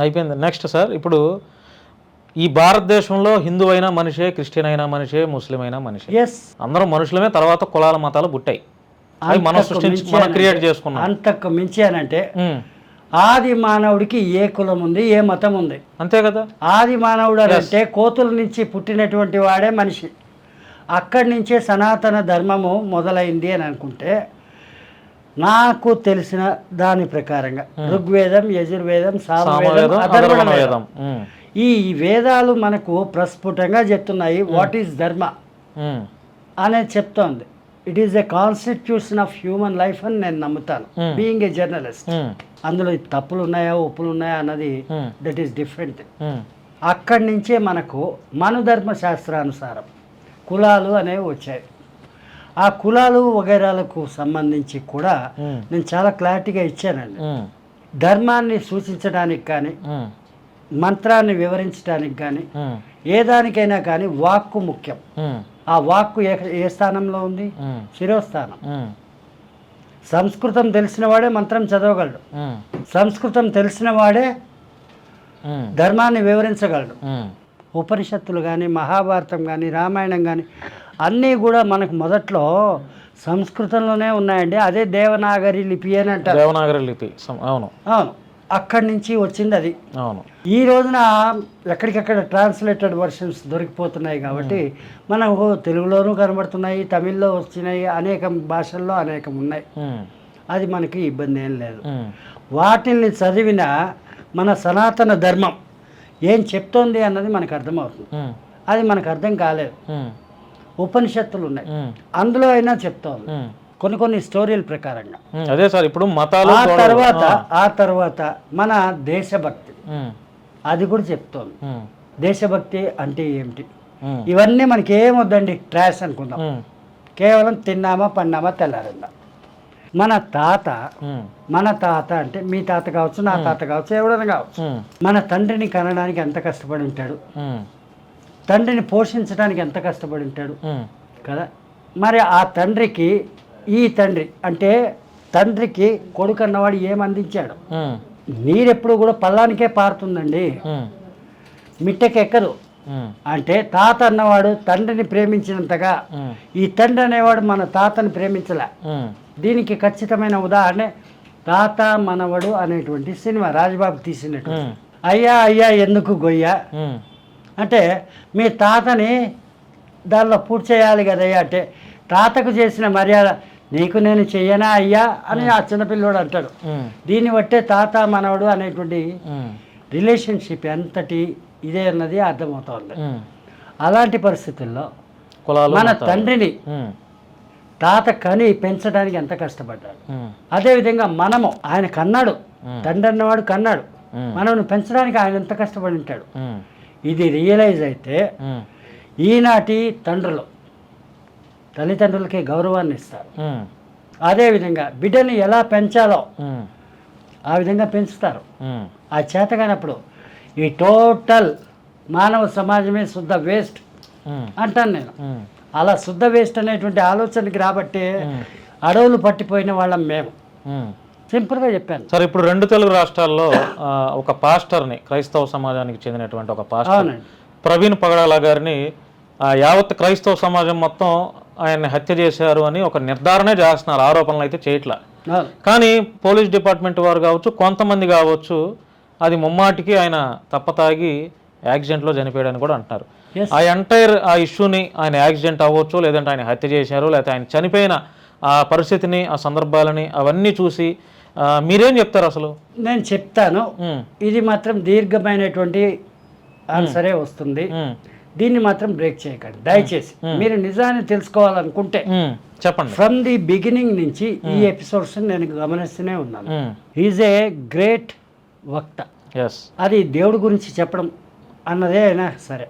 అయిపోయింది. Next sir ఇప్పుడు ఈ భారతదేశంలో హిందూ అయినా మనిషే క్రిస్టియన్ అయినా మనిషే ముస్లిం అయినా మనిషే. ఎస్ అందరూ మనుషులమే తర్వాత కులాల మతాలు పుట్టాయి. అవి మనం సృష్టించి మనం క్రియేట్ చేసుకున్నాం. అంతకు మించి అని అంటే ఉమ్. ఆది మానవుడికి ఏ కులం ఉంది ఏ మతం ఉంది? అంతే కదా? ఆది మానవుడు అని అంటే కోతుల నుంచి పుట్టినటువంటి వాడే మనిషి. అక్కడి నుంచే సనాతన ధర్మము మొదలైంది అని అనుకుంటే నాకు తెలిసిన దాని ప్రకారంగా ఋగ్వేదం యజుర్వేదం సామవేదం వేదం. ఈ వేదాలు మనకు ప్రస్ఫుటంగా చెప్తున్నాయి వాట్ ఈస్ ధర్మ. అనేది చెప్తోంది it is a constitution of human life అని నేను నమ్ముతాను. Being a journalist. అందులో తప్పులు ఉన్నాయా ఒప్పులు ఉన్నాయా అన్నది. That is different. అక్కడి నుంచే మనకు మనుధర్మ శాస్త్రానుసారం కులాలు అనేవి వచ్చాయి ఆ కులాలు వగైరాలకు సంబంధించి కూడా. నేను చాలా క్లారిటీగా ఇచ్చానండి. ధర్మాన్ని సూచించడానికి కానీ. మంత్రాన్ని వివరించడానికి కానీ. ఏ దానికైనా కానీ వాక్కు ముఖ్యం. ఆ వాక్కు ఏ ఏ స్థానంలో ఉంది. శిరోస్థానం. సంస్కృతం తెలిసిన వాడే మంత్రం చదవగలడు. సంస్కృతం తెలిసిన వాడే ఉమ్. ధర్మాన్ని వివరించగలడు. ఉపనిషత్తులు కానీ మహాభారతం కానీ రామాయణం కానీ అన్నీ కూడా మనకు మొదట్లో సంస్కృతంలోనే ఉన్నాయండి. అదే దేవనాగరి లిపి అని అంటారు. దేవనాగరి లిపి. అవును. అవును. అక్కడి నుంచి వచ్చింది అది. అవును. ఈ రోజున ఎక్కడికెక్కడ ట్రాన్స్లేటెడ్ వర్షన్స్ దొరికిపోతున్నాయి కాబట్టి మనకు తెలుగులోనూ కనబడుతున్నాయి తమిళ్ళో వచ్చినాయి అనేక భాషల్లో అనేకం ఉన్నాయి. అది మనకి ఇబ్బంది ఏం లేదు. వాటిని చదివిన మన సనాతన ధర్మం ఏం చెప్తోంది అన్నది మనకు అర్థమవుతుంది. అది మనకు అర్థం కాలేదు. ఉపనిషత్తులు ఉన్నాయి. అందులో అయినా చెప్తోంది ఉమ్. కొన్ని కొన్ని స్టోరీల ప్రకారంగా. అదే సార్ ఇప్పుడు మతాలు ఆ. తర్వాత ఆ తర్వాత మన దేశభక్తి. అది కూడా చెప్తోంది. దేశభక్తి అంటే ఏమిటి. ఇవన్నీ మనకి ఏమొద్దండి ట్రాష్ అనుకుందాం. కేవలం తిన్నామా పన్నామా తెల్లారిందా మన తాత. మన తాత అంటే మీ తాత కావచ్చు నా తాత కావచ్చు ఎవడైనా కావచ్చు. మన తండ్రిని కనడానికి ఎంత కష్టపడి ఉంటాడు. తండ్రిని పోషించడానికి ఎంత కష్టపడి ఉంటాడు. కదా మరి ఆ తండ్రికి ఈ తండ్రి అంటే తండ్రికి కొడుకు అన్నవాడు ఏం అందించాడు ఉమ్. నీరెప్పుడు కూడా పల్లానికే పారుతుందండి. మిట్టకెక్కదు. అంటే తాత అన్నవాడు తండ్రిని ప్రేమించినంతగా. ఈ తండ్రి అనేవాడు మన తాతని ప్రేమించలే. దీనికి ఖచ్చితమైన ఉదాహరణ తాత మనవడు అనేటువంటి సినిమా రాజబాబు తీసినటువంటి ఉమ్. అయ్యా అయ్యా ఎందుకు గొయ్య. అంటే మీ తాతని దానిలో పూర్తి చేయాలి కదయ్యా అంటే తాతకు చేసిన మర్యాద నీకు నేను చెయ్యనా అయ్యా అని ఆ చిన్నపిల్లోడు అంటాడు. దీన్ని బట్టే తాత మనవడు అనేటువంటి. రిలేషన్షిప్ ఎంతటి ఇదే అన్నది అర్థమవుతోంది. అలాంటి పరిస్థితుల్లో మన. తండ్రిని. తాత కని పెంచడానికి ఎంత కష్టపడ్డాడు. అదేవిధంగా మనము ఆయన కన్నాడు. తండ్రి అన్నవాడు కన్నాడు. మనల్ని పెంచడానికి ఆయన ఎంత కష్టపడి ఉంటాడు. ఇది రియలైజ్ అయితే. ఈనాటి తండ్రులు తల్లిదండ్రులకి గౌరవాన్ని ఇస్తారు. అదేవిధంగా బిడ్డని ఎలా పెంచాలో. ఆ విధంగా పెంచుతారు. ఆ చేతగానప్పుడు ఈ టోటల్ మానవ సమాజమే శుద్ధ వేస్ట్. అంటాను నేను. అలా శుద్ధ వేస్ట్ అనేటువంటి ఆలోచనకి రాబట్టే. అడవులు పట్టిపోయిన వాళ్ళం మేము. సింపుల్గా చెప్పాను. సరే ఇప్పుడు రెండు తెలుగు రాష్ట్రాల్లో ఒక పాస్టర్ని క్రైస్తవ సమాజానికి చెందినటువంటి ఒక పాస్టర్ ప్రవీణ్ పగడాల గారిని ఆ, యావత్ క్రైస్తవ సమాజం మొత్తం ఆయన్ని హత్య చేశారు అని ఒక నిర్ధారణే చేస్తున్నారు. ఆరోపణలు అయితే చేయట్లా. కానీ పోలీస్ డిపార్ట్మెంట్ వారు కావచ్చు కొంతమంది కావచ్చు అది ముమ్మాటికి ఆయన తప్పతాగి యాక్సిడెంట్లో చనిపోయాడని కూడా అంటున్నారు. ఆ ఎంటైర్ ఆ ఇష్యూని ఆయన యాక్సిడెంట్ అవ్వచ్చు లేదంటే ఆయన హత్య చేశారు లేకపోతే ఆయన చనిపోయిన ఆ పరిస్థితిని ఆ సందర్భాలని అవన్నీ చూసి మీరేం చెప్తారు అసలు? నేను చెప్తాను. ఇది మాత్రం దీర్ఘమైనటువంటి ఆన్సరే వస్తుంది. దీన్ని మాత్రం బ్రేక్ చేయకండి. దయచేసి మీరు నిజాన్ని తెలుసుకోవాలనుకుంటే చెప్పండి. ఫ్రమ్ ది బిగినింగ్ నుంచి ఈ ఎపిసోడ్స్ నేను గమనిస్తూనే ఉన్నాను. ఈజ్ ఏ గ్రేట్ వక్త. అది దేవుడి గురించి చెప్పడం అన్నదే అయినా సరే.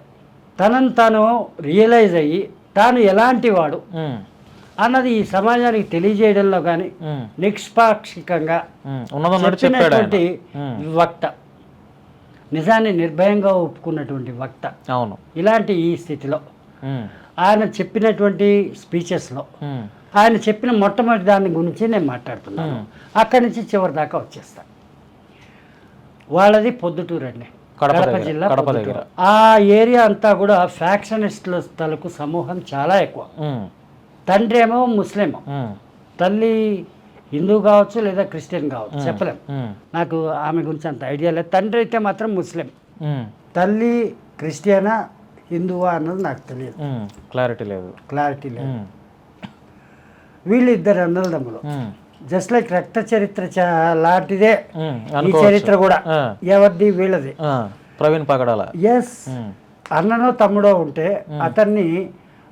తనను తాను రియలైజ్ అయ్యి తాను ఎలాంటి వాడు అన్నది ఈ సమాజానికి తెలియజేయడంలో కానీ నిష్పాక్షికంగా చెప్పినటువంటి ఉమ్, వక్త. నిజాన్ని నిర్భయంగా ఒప్పుకున్నటువంటి వక్త. అవును. ఇలాంటి ఈ స్థితిలో ఆయన చెప్పినటువంటి స్పీచెస్లో ఆయన చెప్పిన మొట్టమొదటి దాని గురించి నేను మాట్లాడుతున్నాను. అక్కడి నుంచి చివరి దాకా వచ్చేస్తాను వాళ్ళది పొద్దుటూరు అండి. కడప జిల్లా. ఆ ఏరియా అంతా కూడా ఫ్యాక్షనిస్టుల తలకు సమూహం చాలా ఎక్కువ. తండ్రి ఏమో ముస్లిం తల్లి హిందూ కావచ్చు లేదా క్రిస్టియన్ కావచ్చు చెప్పలేం. నాకు ఆమె గురించి అంత ఐడియా లేదు. తండ్రి అయితే మాత్రం ముస్లిం. తల్లి క్రిస్టియనా హిందువా అన్నది నాకు తెలియదు. క్లారిటీ లేదు. క్లారిటీ లేదు. ఉమ్, వీళ్ళు ఇద్దరు అన్నదమ్ములు. ఉమ్, జస్ట్ లైక్ రక్త చరిత్ర లాంటిదే ఈ. చరిత్ర కూడా. ఎవరిది? వీళ్ళది. ప్రవీణ్ పగడాల. ఎస్ అన్ననో తమ్ముడో ఉంటే అతన్ని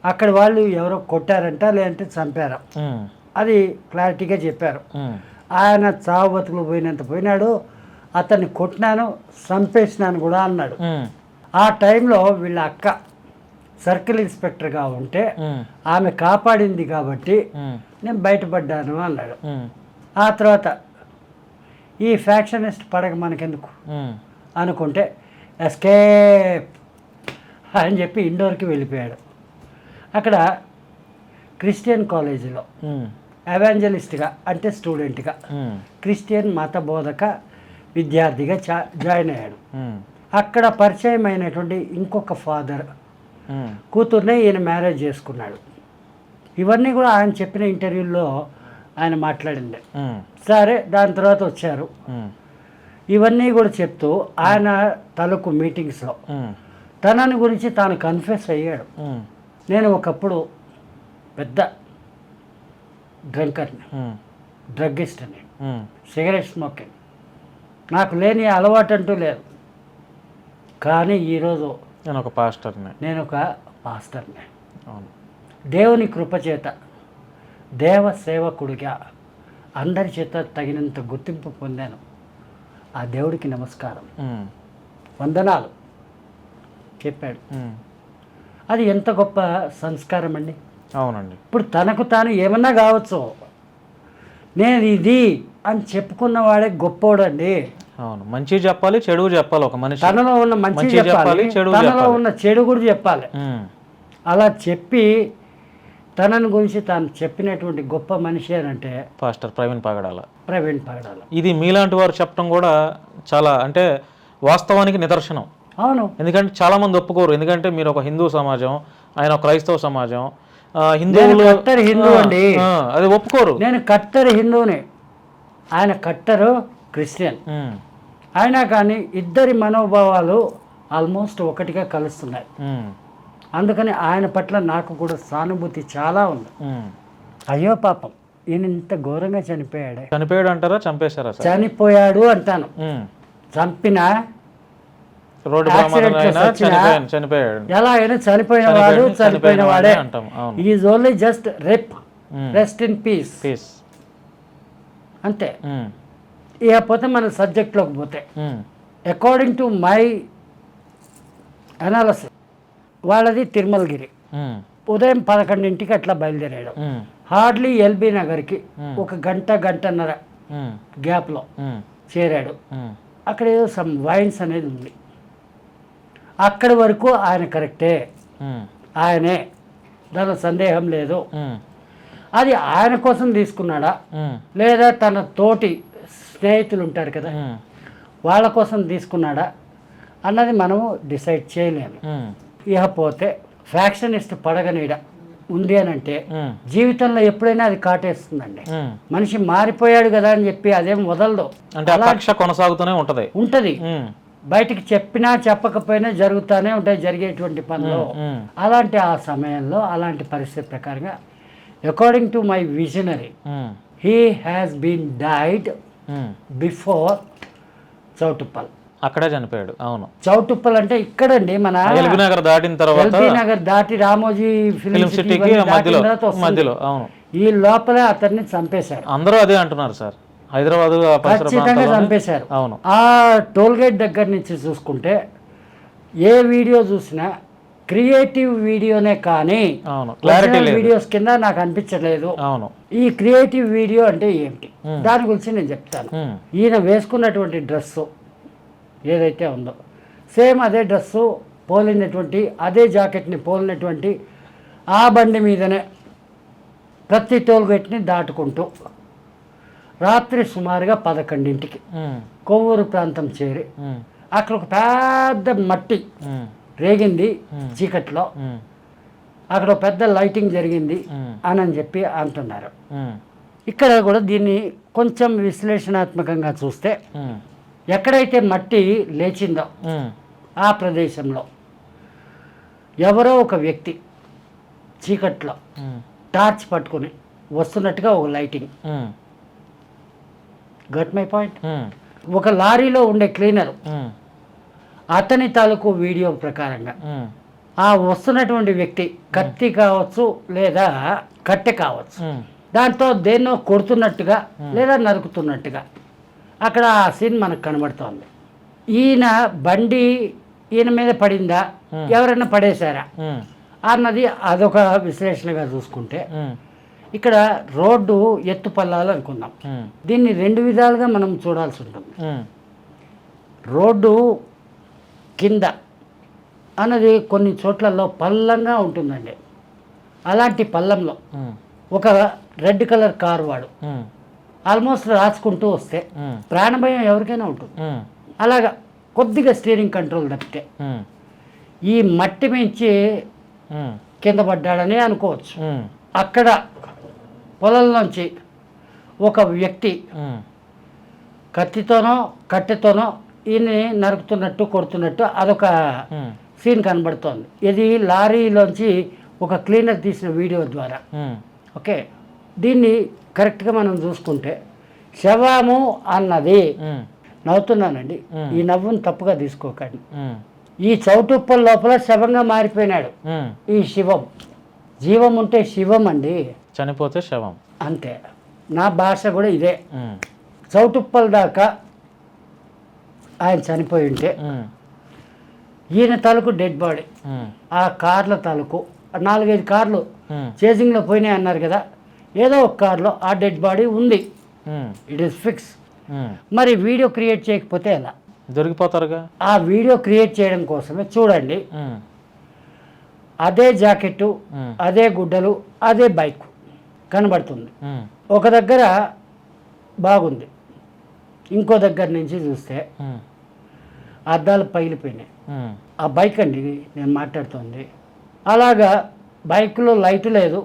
అక్కడ వాళ్ళు ఎవరో కొట్టారంట లేదంటే చంపారు. అది క్లారిటీగా చెప్పారు. ఆయన చావు బతుకులు పోయినంత పోయినాడు అతన్ని కొట్టినాను చంపేసినాను కూడా అన్నాడు. ఆ టైంలో వీళ్ళ అక్క సర్కిల్ ఇన్స్పెక్టర్గా ఉంటే ఆమె కాపాడింది కాబట్టి నేను బయటపడ్డాను అన్నాడు. ఆ తర్వాత ఈ ఫ్యాక్షనిస్ట్ పడగ మనకెందుకు? అనుకుంటే ఎస్కేప్ అని చెప్పి ఇండోర్కి వెళ్ళిపోయాడు. అక్కడ క్రిస్టియన్ కాలేజీలో ఉమ్, ఎవాంజలిస్ట్గా అంటే స్టూడెంట్గా క్రిస్టియన్ మత బోధక విద్యార్థిగా జాయిన్ అయ్యాడు. అక్కడ పరిచయం అయినటువంటి ఇంకొక ఫాదర్ కూతుర్నే ఈయన మ్యారేజ్ చేసుకున్నాడు. ఇవన్నీ కూడా ఆయన చెప్పిన ఇంటర్వ్యూల్లో ఆయన మాట్లాడింది. సరే దాని తర్వాత వచ్చారు. ఇవన్నీ కూడా చెప్తూ ఆయన తలకు మీటింగ్స్లో తనని గురించి తాను కన్ఫెస్ అయ్యాడు. నేను ఒకప్పుడు పెద్ద డ్రంకర్ని ఉమ్, డ్రగ్గిస్ట్ని ఉమ్, సిగరెట్ స్మోకింగ్ నాకు లేని అలవాటు అంటూ లేదు. కానీ ఈరోజు నేను ఒక పాస్టర్ని. నేను ఒక పాస్టర్ని. దేవుని కృపచేత దేవ సేవకుడిగా అందరి చేత తగినంత గుర్తింపు పొందాను. ఆ దేవుడికి నమస్కారం. వందనాలు చెప్పాడు. అది ఎంత గొప్ప సంస్కారం అండి? అవునండి. ఇప్పుడు తనకు తాను ఏమన్నా కావచ్చు నేను ఇది అని చెప్పుకున్నవాడే గొప్పోడండి. అవును. మంచి చెప్పాలి చెడు చెప్పాలి ఒక మనిషి. తనలో ఉన్న మంచి చెప్పాలి చెడు తనలో. ఉన్న చెడు కూడా చెప్పాలి అలా చెప్పి తనని గురించి తాను చెప్పినటువంటి గొప్ప మనిషి అని అంటే పాస్టర్ ప్రవీణ్ పగడాల. ప్రవీణ్ పగడాల. ఇది మీలాంటి వారు చెప్పడం కూడా చాలా అంటే వాస్తవానికి నిదర్శనం. అవును. ఎందుకంటే చాలా మంది ఒప్పుకోరు. ఎందుకంటే మీరు ఒక హిందూ సమాజం ఆయన ఒక క్రైస్తవ సమాజం హిందువులు కట్టరు హిందూ అండి. అది ఒప్పుకోరు. నేను కట్టరు హిందూనే ఆయన కట్టరు క్రిస్టియన్. అయినా కానీ ఇద్దరి మనోభావాలు ఆల్మోస్ట్ ఒకటిగా కలుస్తున్నాయి. అందుకని ఆయన పట్ల నాకు కూడా సానుభూతి చాలా ఉంది. అయ్యో పాపం ఈయన ఇంత ఘోరంగా చనిపోయాడే. చనిపోయాడు అంటారా చంపేశారా చనిపోయాడు అంటాను. చంపిన రోడ్డు? చనిపోయాడు ఎలా అయినా చనిపోయిన వాడు చనిపోయిన వాడే. Is only just RIP. Rest in peace peace అంతే. ఉమ్, ఇకపోతే మన సబ్జెక్ట్లోకి పోతే. అకార్డింగ్ టు మై అనాలసిస్ వాళ్ళది తిరుమలగిరి. ఉమ్, ఉదయం పదకొండింటికి అట్లా బయలుదేరాడు. హార్డ్లీ ఎల్బీ నగర్కి Hmm. ఒక గంట గంటన్నర ఉమ్, గ్యాప్లో చేరాడు. అక్కడ ఏదో సమ్ వైన్స్ అనేది ఉంది. అక్కడి వరకు ఆయన కరెక్టే. ఆయనే. దానిలో సందేహం లేదు. అది ఆయన కోసం తీసుకున్నాడా? లేదా తన తోటి స్నేహితులు ఉంటారు కదా? వాళ్ళ కోసం తీసుకున్నాడా? అన్నది మనము డిసైడ్ చేయలేము. ఇకపోతే ఫ్యాక్షనిస్ట్ పడగనీడ ఉంది అని అంటే జీవితంలో ఎప్పుడైనా అది కాటేస్తుందండి. మనిషి మారిపోయాడు కదా అని చెప్పి అదేం వదలదు. అంటే కొనసాగుతూనే ఉంటది. ఉంటది. బయటికి చెప్పినా చెప్పకపోయినా జరుగుతూనే ఉంటాయి జరిగేటువంటి పనులు. అలాంటి ఆ సమయంలో అలాంటి పరిస్థితి ప్రకారంగా according to my visionary he has been died. Before Choutuppal. అక్కడే చనిపోయాడు అవును. చౌటుప్పల్ అంటే ఇక్కడండి మన ఎల్బీ నగర్ దాటిన తర్వాత ఎల్బీ నగర్ దాటి రామోజీ ఫిలిం ఫిలిం సిటీ సిటీకి మధ్యలో. మధ్యలో అవును. ఈ లోపలే అతన్ని చంపేశారు. అందరూ అదే అంటున్నారు సార్. హైదరాబాద్ ఖచ్చితంగా చంపేశారు. అవును. ఆ టోల్ గేట్ దగ్గర నుంచి చూసుకుంటే ఏ వీడియో చూసినా క్రియేటివ్ వీడియోనే కానీ అవును. క్లారిటీ వీడియోస్ కింద నాకు అనిపించలేదు. అవును. ఈ క్రియేటివ్ వీడియో అంటే ఏమిటి. దాని గురించి నేను చెప్తాను. ఈయన వేసుకున్నటువంటి డ్రెస్సు ఏదైతే ఉందో సేమ్ అదే డ్రెస్సు పోలినటువంటి అదే జాకెట్ని పోలినటువంటి ఆ బండి మీదనే ప్రతి టోల్ గేట్ని దాటుకుంటూ రాత్రి సుమారుగా పదకొండింటికి. కొవ్వూరు ప్రాంతం చేరి అక్కడ ఒక పెద్ద మట్టి రేగింది. చీకట్లో. అక్కడ పెద్ద లైటింగ్ జరిగింది అని అని చెప్పి అంటున్నారు. ఇక్కడ కూడా దీన్ని కొంచెం విశ్లేషణాత్మకంగా చూస్తే ఎక్కడైతే మట్టి లేచిందో ఆ ప్రదేశంలో ఎవరో ఒక వ్యక్తి చీకట్లో టార్చ్ పట్టుకొని వస్తున్నట్టుగా ఒక లైటింగ్. గట్ మై పాయింట్ ఒక లారీలో ఉండే క్లీనర్ ఉమ్, అతని తాలూకు వీడియో ప్రకారంగా ఉమ్, ఆ వస్తున్నటువంటి వ్యక్తి కత్తి కావచ్చు లేదా కట్టె కావచ్చు దాంతో దేన్నో కొడుతున్నట్టుగా లేదా నరుకుతున్నట్టుగా అక్కడ ఆ సీన్ మనకు కనబడుతోంది. ఈయన బండి ఈయన మీద పడిందా? Hmm. ఎవరైనా పడేశారా? అన్నది అదొక విశ్లేషణగా చూసుకుంటే ఇక్కడ రోడ్డు ఎత్తు పల్లాలు అనుకుందాం. దీన్ని రెండు విధాలుగా మనం చూడాల్సి ఉంటుంది. రోడ్డు కింద అన్నది కొన్ని చోట్లలో పల్లంగా ఉంటుందండి. అలాంటి పల్లంలో ఒక రెడ్ కలర్ కారు వాడు ఆల్మోస్ట్ రాసుకుంటూ వస్తే ప్రాణభయం ఎవరికైనా ఉంటుంది. అలాగా కొద్దిగా స్టీరింగ్ కంట్రోల్ తప్పితే ఈ మట్టి మించి కింద పడ్డాడని అనుకోవచ్చు. అక్కడ పొలంలోంచి ఒక వ్యక్తి కత్తితోనో కట్టెతోనో ఈయన్ని నరుకుతున్నట్టు కొడుతున్నట్టు అదొక సీన్ కనబడుతోంది. ఇది లారీలోంచి ఒక క్లీనర్ తీసిన వీడియో ద్వారా. ఓకే? దీన్ని కరెక్ట్గా మనం చూసుకుంటే శవము అన్నది నవ్వుతున్నానండి. ఈ నవ్వును తప్పుగా తీసుకోకండి. ఈ చౌటుప్పల లోపల శవంగా మారిపోయినాడు. ఈ శివం. జీవం ఉంటే శివం అండి. చనిపోతే శవం. అంతే. నా భాష కూడా ఇదే. చౌటుప్పల దాకా ఆయన చనిపోయి ఉంటే ఈయన తాలూకు డెడ్ బాడీ ఆ కార్ల తాలూకు నాలుగైదు కార్లు చేజింగ్లో పోయినాయి అన్నారు కదా ఏదో ఒక కార్లో ఆ డెడ్ బాడీ ఉంది. It is fix. మరి వీడియో క్రియేట్ చేయకపోతే ఎలా? దొరికిపోతారుగా? ఆ వీడియో క్రియేట్ చేయడం కోసమే చూడండి. అదే జాకెట్టు అదే గుడ్డలు అదే బైక్. కనబడుతుంది. ఒక దగ్గర బాగుంది. ఇంకో దగ్గర నుంచి చూస్తే అద్దాలు పగిలిపోయినాయి. ఆ బైక్ అండి నేను మాట్లాడుతుంది. అలాగా బైక్లో లైట్ లేదు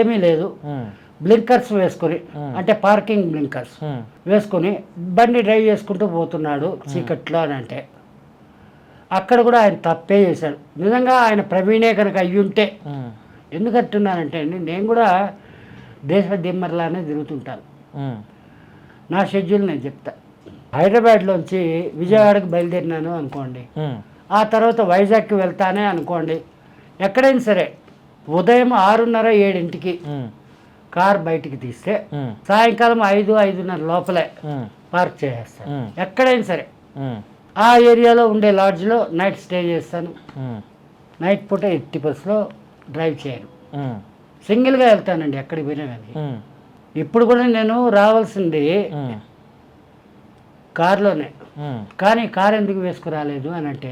ఏమీ లేదు. బ్లింకర్స్ వేసుకొని. అంటే పార్కింగ్ బ్లింకర్స్ వేసుకొని బండి డ్రైవ్ చేసుకుంటూ పోతున్నాడు చీకట్లో అని అంటే. అక్కడ కూడా ఆయన తప్పే చేశాడు. నిజంగా ఆయన ప్రవీణే కనుక అయ్యుంటే ఉమ్, ఎందుకు అంటున్నానంటే అండి నేను కూడా దేశ దిమ్మర్లానే తిరుగుతుంటాను నా షెడ్యూల్ నేను చెప్తా. హైదరాబాద్లోంచి విజయవాడకి బయలుదేరినాను అనుకోండి. ఆ తర్వాత వైజాగ్కి వెళ్తానే అనుకోండి. ఎక్కడైనా సరే ఉదయం ఆరున్నర ఏడింటికి కార్ బయటికి తీస్తే సాయంకాలం ఐదు ఐదున్నర లోపలే పార్క్ చేసేస్తాను ఎక్కడైనా సరే. ఆ ఏరియాలో ఉండే లాడ్జ్లో నైట్ స్టే చేస్తాను. నైట్ పూట ఎట్టి బస్సులో డ్రైవ్ చేయను. సింగిల్గా వెళ్తానండి ఎక్కడికి పోయినా కానీ. ఇప్పుడు కూడా నేను రావాల్సింది కారులోనే. కానీ కారు ఎందుకు వేసుకురాలేదు అని అంటే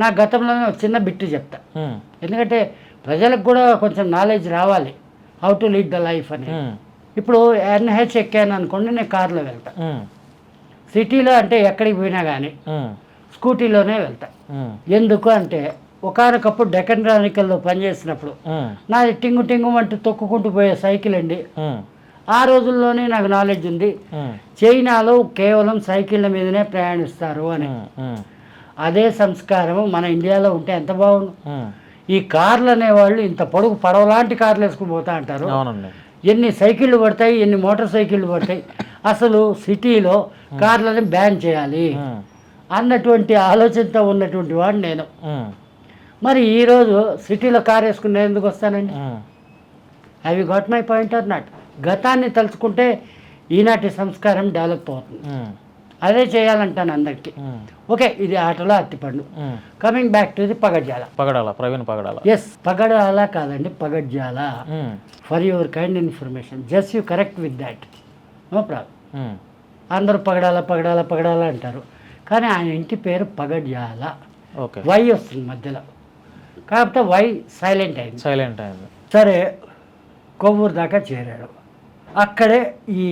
నా గతంలోనే చిన్న బిట్టు చెప్తా. ఎందుకంటే ప్రజలకు కూడా కొంచెం నాలెడ్జ్ రావాలి. How to lead the life అని. ఇప్పుడు ఎన్హెచ్ ఎక్కాను అనుకోండి నేను కారులో వెళ్తా. సిటీలో అంటే ఎక్కడికి పోయినా కానీ స్కూటీలోనే వెళ్తా. ఎందుకు అంటే ఒకనొకప్పుడు డెక్కన్ రానికల్లో పనిచేసినప్పుడు నాది టింగు టింగు అంటూ తొక్కుకుంటూ పోయే సైకిల్ అండి. ఆ. రోజుల్లోనే నాకు నాలెడ్జ్ ఉంది. చైనాలో కేవలం సైకిళ్ళ మీదనే ప్రయాణిస్తారు అని. అదే సంస్కారం మన ఇండియాలో ఉంటే ఎంత బాగుండు. ఈ కార్లు అనేవాళ్ళు ఇంత పొడుగు పడవలాంటి కార్లు వేసుకుని పోతా అంటారు. ఎన్ని సైకిళ్ళు పడతాయి ఎన్ని మోటార్ సైకిళ్ళు పడతాయి. అసలు సిటీలో కార్లని బ్యాన్ చేయాలి అన్నటువంటి ఆలోచనతో ఉన్నటువంటి వాడు నేను. మరి ఈరోజు సిటీలో కార్ వేసుకుని ఎందుకు వస్తానండి? అవి got my point or not గతాన్ని తలుచుకుంటే ఈనాటి సంస్కారం డెవలప్ అవుతుంది. అదే చేయాలంటాను అందరికీ. ఓకే ఇది ఆటలో అత్తిపండు. Coming back to the Pagadjala. Pagadala Praveen Pagadala. Yes Pagadala కాదండి Pagadjala. For your kind information just you correct with that no problem అందరూ పగడాల పగడాల పగడాల అంటారు. కానీ ఆయన ఇంటి పేరు పగడ్జాల. ఓకే. వై వస్తుంది మధ్యలో. కాకపోతే వై సైలెంట్ అయింది. సైలెంట్ అయింది. సరే కొవ్వూరు దాకా చేరాడు. అక్కడే ఈ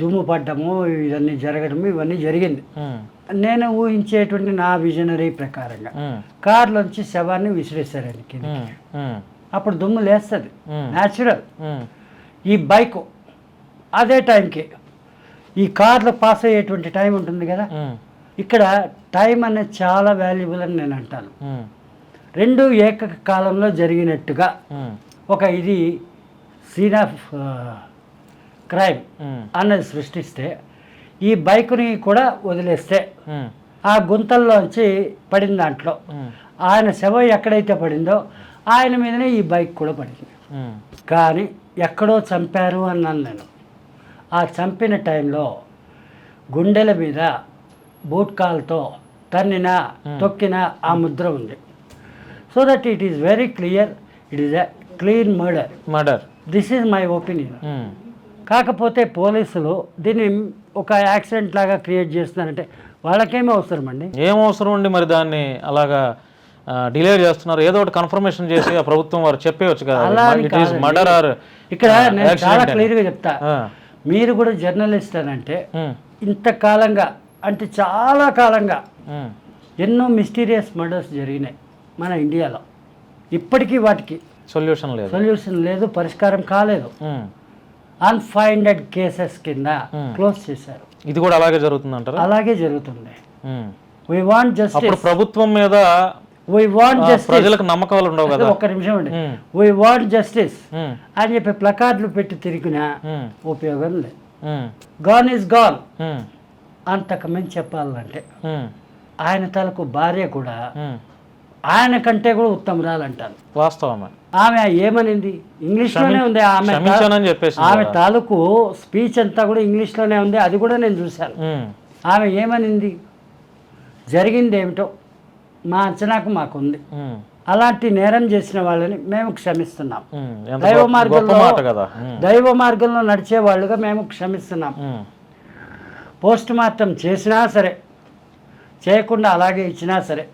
దుమ్ము పడ్డము ఇవన్నీ జరగడము ఇవన్నీ జరిగింది. నేను ఊహించేటువంటి నా విజనరీ ప్రకారంగా కార్లోంచి శవాన్ని విసిరేశారండి కింద ఉమ్, ఉమ్, అప్పుడు దుమ్ము లేస్తుంది. న్యాచురల్ ఈ బైక్ అదే టైంకి ఈ కార్లో పాస్ అయ్యేటువంటి టైం ఉంటుంది కదా? ఇక్కడ టైం అనేది చాలా వాల్యుబుల్ అని నేను అంటాను. రెండు ఏకకాలంలో జరిగినట్టుగా ఒక ఇది సీన్ ఆఫ్ క్రైమ్ అన్నది సృష్టిస్తే ఈ బైక్ని కూడా వదిలేస్తే ఆ గుంతల్లోంచి పడిన దాంట్లో ఆయన శవం ఎక్కడైతే పడిందో ఆయన మీదనే ఈ బైక్ కూడా పడింది. కానీ ఎక్కడో చంపారు అన్నాను నేను. ఆ చంపిన టైంలో గుండెల మీద బూట్ కాల్తో తన్నిన తొక్కిన ఆ ముద్ర ఉంది. So that it is very clear it is a clean murder murder this is my opinion కాకపోతే పోలీసులు దీన్ని ఒక యాక్సిడెంట్ లాగా క్రియేట్ చేస్తున్నారంటే వాళ్ళకేమీ అవసరం అండి? ఏం అవసరం ఉండి మరి దాన్ని అలాగా డిలే చేస్తున్నారు? ఏదో ఒకటి కన్ఫర్మేషన్ చేసి ఆ ప్రభుత్వం వారు చెప్పేయచ్చు కదా. మర్డర్ ఆర్ ఇక్కడ నేను చాలా క్లియర్గా చెప్తా. మీరు కూడా జర్నలిస్ట్ అని అంటే ఉమ్, ఇంతకాలంగా అంటే చాలా కాలంగా ఉమ్, ఎన్నో మిస్టీరియస్ మర్డర్స్ జరిగినాయి. మన ఇండియాలో. ఇప్పటికీ వాటికి సొల్యూషన్ లేదు. సొల్యూషన్ లేదు పరిష్కారం కాలేదు. అన్ఫైండెడ్ కేసెస్ కింద. క్లోజ్ చేశారు. ఇది కూడా అలాగే జరుగుతుంది అంటారా అలాగే జరుగుతుంది. వీ వాంట్ అప్పుడు జస్టిస్ ప్రభుత్వం మీద వీ వాంట్ ఆ, జస్టిస్ ప్రజలకు నమ్మకాలు ఉండవు కదా. ఒక్క నిమిషం అండి వీ వాంట్ జస్టిస్ అని చెప్పి ప్లకార్డులు పెట్టి తిరిగినా ఉపయోగం లేదు. గాన్ ఈజ్ గాన్ అంతకు మించి చెప్పాలంటే ఆయన తలకు భార్య కూడా. ఆయన కంటే కూడా ఉత్తమరాలు అంటాను వాస్తవమే. ఆమె ఏమనింది? ఇంగ్లీష్లోనే ఉంది. ఆమె ఆమె తాలూకు స్పీచ్ అంతా కూడా ఇంగ్లీష్లోనే ఉంది. అది కూడా నేను చూశాను. ఆమె ఏమనింది? జరిగింది ఏమిటో మా అంచనాకు మాకుంది. అలాంటి నేరం చేసిన వాళ్ళని మేము క్షమిస్తున్నాం. దైవ మార్గంలో దైవ మార్గంలో నడిచే వాళ్ళుగా మేము క్షమిస్తున్నాం. పోస్ట్ మార్టం చేసినా సరే చేయకుండా అలాగే ఇచ్చినా సరే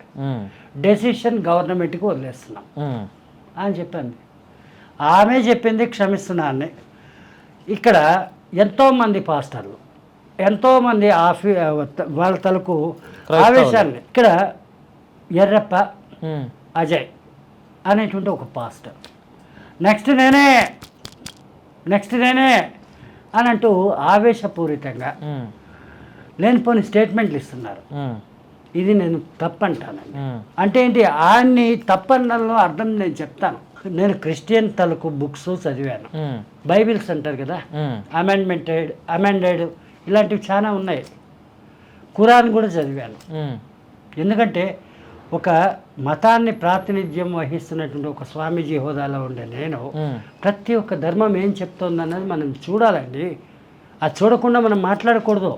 డెసిషన్ గవర్నమెంట్కి వదిలేస్తున్నాం. అని చెప్పింది ఆమె చెప్పింది క్షమిస్తున్నాన్ని ఇక్కడ ఎంతోమంది పాస్టర్లు ఎంతోమంది ఆఫీ వాళ్ళ తలకు. ఆవేశాన్ని. ఇక్కడ ఎర్రప్ప అజయ్ అనేటువంటి ఒక పాస్టర్. నెక్స్ట్ నేనే నెక్స్ట్ నేనే అని అంటూ ఆవేశపూరితంగా లేనిపోని స్టేట్మెంట్లు ఇస్తున్నారు. ఇది నేను తప్పంటానండి. ఉమ్, అంటే ఏంటి ఆయన్ని తప్పనలో అర్థం నేను చెప్తాను. నేను క్రిస్టియన్ తలకు బుక్స్ చదివాను. బైబిల్స్ అంటారు కదా? అమెండ్మెంటెడ్ అమెండెడ్ ఇలాంటివి చాలా ఉన్నాయి. ఖురాన్ కూడా చదివాను. ఎందుకంటే ఒక మతాన్ని ప్రాతినిధ్యం వహిస్తున్నటువంటి ఒక స్వామీజీ హోదాలో ఉండే నేను ప్రతి ఒక్క ధర్మం ఏం చెప్తోంది అన్నది మనం చూడాలండి. అది చూడకుండా మనం మాట్లాడకూడదు.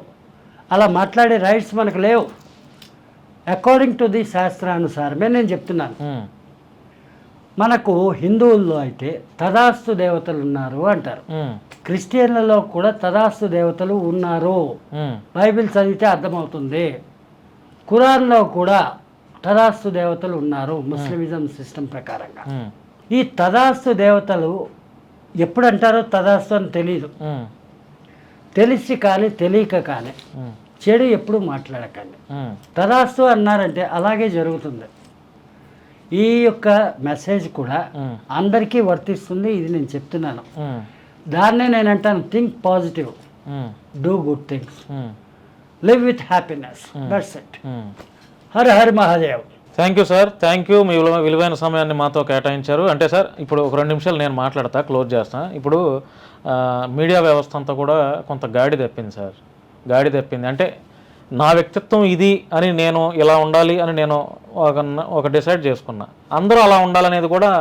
అలా మాట్లాడే రైట్స్ మనకు లేవు. అకార్డింగ్ టు ది శాస్త్రానుసారమే నేను చెప్తున్నాను. ఉమ్, మనకు హిందువుల్లో అయితే తదాస్తు దేవతలు ఉన్నారు అంటారు. ఉమ్, క్రిస్టియన్లలో కూడా తదాస్తు దేవతలు ఉన్నారు. ఉమ్, బైబిల్ చదివితే అర్థమవుతుంది. ఖురాన్లో కూడా తదాస్తు దేవతలు ఉన్నారు ముస్లిమిజం సిస్టమ్ ప్రకారంగా. ఈ తదాస్తు దేవతలు ఎప్పుడు అంటారో తదాస్తు అని తెలియదు తెలిసి కానీ తెలియక కానీ చెడు ఎప్పుడు మాట్లాడకండి. ఉమ్, తదాస్తు అన్నారంటే అలాగే జరుగుతుంది. ఈ యొక్క మెసేజ్ కూడా అందరికీ వర్తిస్తుంది ఇది నేను చెప్తున్నాను. దాన్నే నేను అంటాను think positive do good things live with happiness that's it. Hara Har Mahadev. Thank you sir thank you మీ విలువ విలువైన సమయాన్ని మాతో కేటాయించారు. అంటే సార్ ఇప్పుడు ఒక రెండు నిమిషాలు నేను మాట్లాడతా క్లోజ్ చేస్తా. ఇప్పుడు మీడియా వ్యవస్థ అంతా కూడా కొంత గాడి తప్పింది సార్ గాడి తప్పింది. అంటే నా వ్యక్తిత్వం ఇది అని నేను ఇలా ఉండాలి అని నేను ఒక ఒక డిసైడ్ చేసుకున్నా. అందరూ అలా ఉండాలనేది కూడా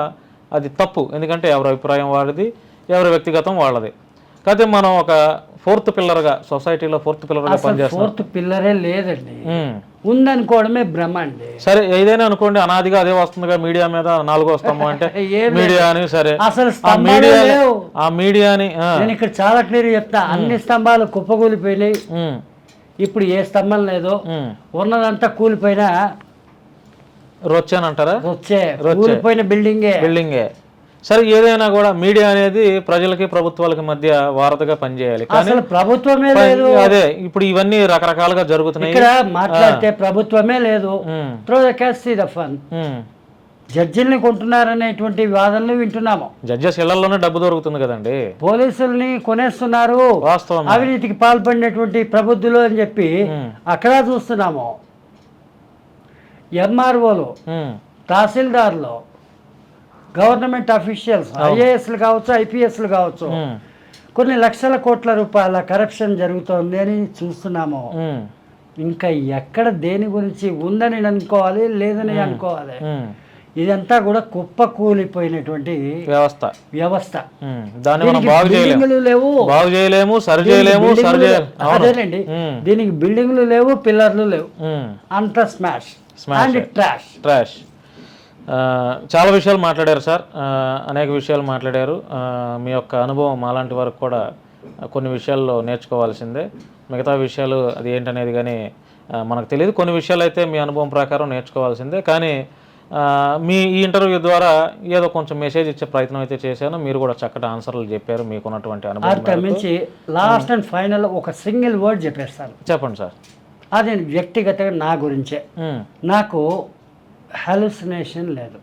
అది తప్పు. ఎందుకంటే ఎవరి అభిప్రాయం వాడిది ఎవరి వ్యక్తిగతం వాళ్ళది. కాకపోతే మనం ఒక ఫోర్త్ పిల్లర్గా సొసైటీలో ఫోర్త్ పిల్లర్గా పనిచేస్తాం ఫోర్త్ పిల్లరే లేదండి. ఉందనుకోవడమే భ్రమ అండి. సరే ఏదైనా అనుకోండి అనాదిగా అదే వస్తుందిగా మీడియా మీద నాలుగో స్తంభం అంటే ఏం మీడియా అని సరే. అసలు మీడియా ఆ మీడియాని నేను ఇక్కడ చాలా క్లియర్ చెప్తా. అన్ని స్తంభాలు కుప్పకూలిపోయినాయి. ఇప్పుడు ఏ స్తంభం లేదు. ఉన్నదంతా కూలిపోయిన రొచ్చానంటారా? రొచ్చే. కూలిపోయిన బిల్డింగే. బిల్డింగే. సరే ఏదైనా కూడా మీడియా అనేది ప్రజలకి ప్రభుత్వాలకి మధ్య వారధిగా పనిచేయాలి. అసలు ప్రభుత్వమే లేదు. అదే ఇప్పుడు ఇవన్నీ రకరకాలుగా జరుగుతున్నాయి. ఇక్కడ మాట్లాడితే ప్రభుత్వమే లేదు. Throw the fun. జడ్జిల్ని కొంటున్నారనేటువంటి వాదనలు వింటున్నాము. జడ్జెస్ ఇళ్ళలోనే డబ్బు దొరుకుతుంది కదండి. పోలీసుల్ని కొనేస్తున్నారు. అవినీతికి పాల్పడినటువంటి ప్రబుద్ధులు అని చెప్పి అక్కడ చూస్తున్నాము. ఎంఆర్ఓలు తహసీల్దార్లు గవర్నమెంట్ అఫీషియల్స్ ఐఏఎస్లు కావచ్చు ఐపీఎస్లు కావచ్చు కొన్ని లక్షల కోట్ల రూపాయల కరప్షన్ జరుగుతోంది అని చూస్తున్నాము. ఇంకా ఎక్కడ దేని గురించి ఉందని అనుకోవాలి లేదని అనుకోవాలి. ఇదంతా కూడా కుప్ప కూలిపోయినటువంటి వ్యవస్థ. వ్యవస్థ లేవు. బాగు చేయలేము సరి చేయలేము. అదేనండి దీనికి బిల్డింగ్లు లేవు పిల్లర్లు లేవు. అంత స్మాష్. And trash. ట్రాష్. చాలా విషయాలు మాట్లాడారు సార్. అనేక విషయాలు మాట్లాడారు. మీ యొక్క అనుభవం మాలాంటి వరకు కూడా కొన్ని విషయాల్లో నేర్చుకోవాల్సిందే. మిగతా విషయాలు అది ఏంటనేది కానీ మనకు తెలియదు. కొన్ని విషయాలు అయితే మీ అనుభవం ప్రకారం నేర్చుకోవాల్సిందే. కానీ మీ ఈ ఇంటర్వ్యూ ద్వారా ఏదో కొంచెం మెసేజ్ ఇచ్చే ప్రయత్నం అయితే చేశాను. మీరు కూడా చక్కటి ఆన్సర్లు చెప్పారు మీకున్నటువంటి అనుభవం మించి లాస్ట్ అండ్ ఫైనల్ ఒక సింగిల్ వర్డ్ చెప్పేస్తాను చెప్పండి సార్. అది వ్యక్తిగతంగా నా గురించే. నాకు హెలుసినేషన్ లేదు.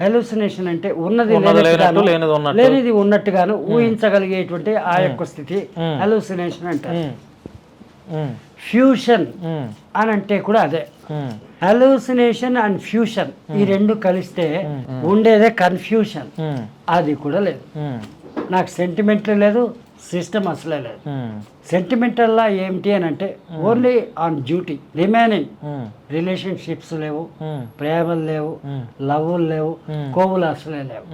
హెలుసినేషన్ అంటే ఉన్నది లేనిది ఉన్నట్టు. లేనిది ఉన్నట్టుగాను ఊహించగలిగేటువంటి ఆ యొక్క స్థితి. హెలుసినేషన్ అంటారు. ఫ్యూషన్ అని అంటే కూడా అదే. హెలుసినేషన్ అండ్ ఫ్యూషన్ ఈ రెండు కలిస్తే ఉండేదే కన్ఫ్యూషన్ అది కూడా లేదు. నాకు సెంటిమెంట్లు లేదు సిస్టమ్ అసలే లేదు. సెంటిమెంటల్లా ఏమిటి అని అంటే only on duty remaining. Relationships లేవు ప్రేమలు లేవు లవ్లు లేవు. కోవులు అసలే లేవు.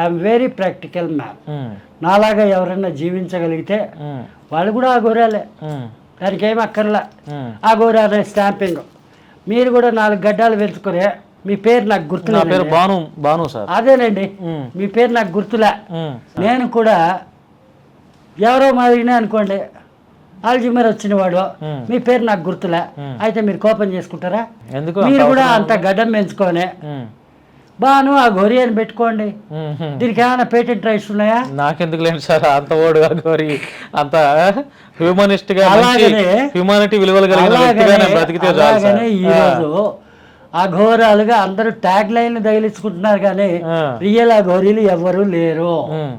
I'm very practical man. నాలాగా ఎవరైనా జీవించగలిగితే వాళ్ళు కూడా ఆ గోరాలే. దానికి ఏం అక్కర్లా. ఆ గోరా అనే స్టాంపింగ్. మీరు కూడా నాలుగు గడ్డాలు పెంచుకునే మీ పేరు నాకు గుర్తులే సార్. అదేనండి. మీ పేరు నాకు గుర్తులే. నేను కూడా ఎవరో మాదిరినే అనుకోండి ఆల్జిమర్ వచ్చిన వాడు. మీ పేరు నాకు గుర్తులే. అయితే మీరు కోపం చేసుకుంటారా ఎందుకు మీరు కూడా? అంత గడ్డం పెంచుకొని బాను ఆ గొరి అని పెట్టుకోండి. దీనికి ఏమైనా పేటెంట్ రైట్స్ ఉన్నాయా నాకెందుకు లేండి సార్ అంత ఓడుగా గోరి అంత హ్యూమనిస్ట్గా హ్యూమానిటీ విలువలు అలాగనే ఈరోజు అఘోరాలుగా అందరూ ట్యాగ్ లైన్ తగిలించుకుంటున్నారు కానీ ఆ. రియల్ అఘోరీలు ఎవ్వరూ లేరు ఉమ్,